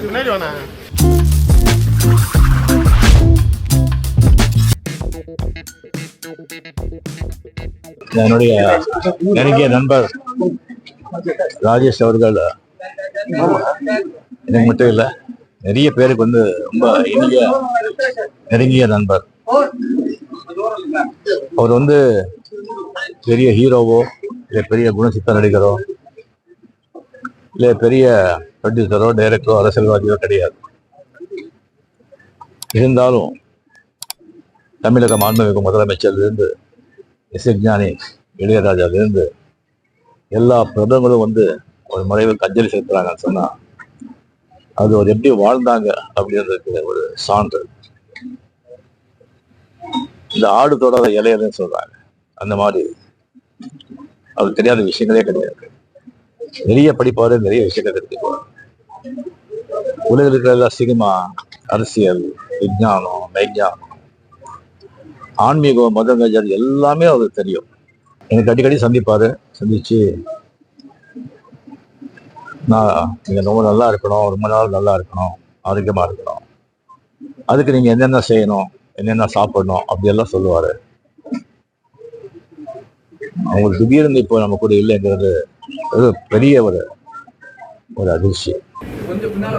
பின்னாடி வேணா என்னுடைய நெருங்கிய நண்பர் ராஜேஷ் அவர்கள் எனக்கு மட்டும் இல்லை நிறைய பேருக்கு வந்து ரொம்ப இனிய நெருங்கிய நண்பர். அவர் வந்து பெரிய ஹீரோவோ இல்லை பெரிய குணசித்த நடிகரோ இல்லை பெரிய ப்ரொடியூசரோ டைரக்டரோ அரசியல்வாதியோ கிடையாது. இருந்தாலும் தமிழக மாண்புமிகு முதலமைச்சர்லேருந்து இசைஞானி இளையராஜாலேருந்து எல்லா பிரபலங்களும் வந்து ஒரு முறையில் கஞ்சலி செலுத்துறாங்கன்னு சொன்னா அது ஒரு எப்படி வாழ்ந்தாங்க அப்படின்றதுக்கு ஒரு சான்று. இந்த ஆடு தொடாத இலையர்னு சொல்றாங்க. அந்த மாதிரி. அவருக்கு தெரியாத விஷயங்களே கிடையாது. நிறைய படிப்பாரு நிறைய விஷயங்கள் தெரிஞ்சுக்குவார் உலகில் இருக்கிற சினிமா அரசியல் விஞ்ஞானம் மெய்ஞானம் ஆன்மீகம் மதம் ஜாதி எல்லாமே அவருக்கு தெரியும். எனக்கு அடிக்கடி சந்திப்பாரு சந்திச்சு நான் நீங்க ரொம்ப நல்லா இருக்கணும் ரொம்ப நாள் நல்லா இருக்கணும் ஆரோக்கியமா இருக்கணும். அதுக்கு நீங்க என்னென்ன செய்யணும் என்னென்ன சாப்பிடணும் அப்படியெல்லாம் சொல்லுவாரு. அவங்களுக்கு திடீர்னு இப்போ நம்ம கூட இல்லைங்கிறது ஒரு பெரிய ஒரு ஒரு அதிர்ச்சி. பின்னால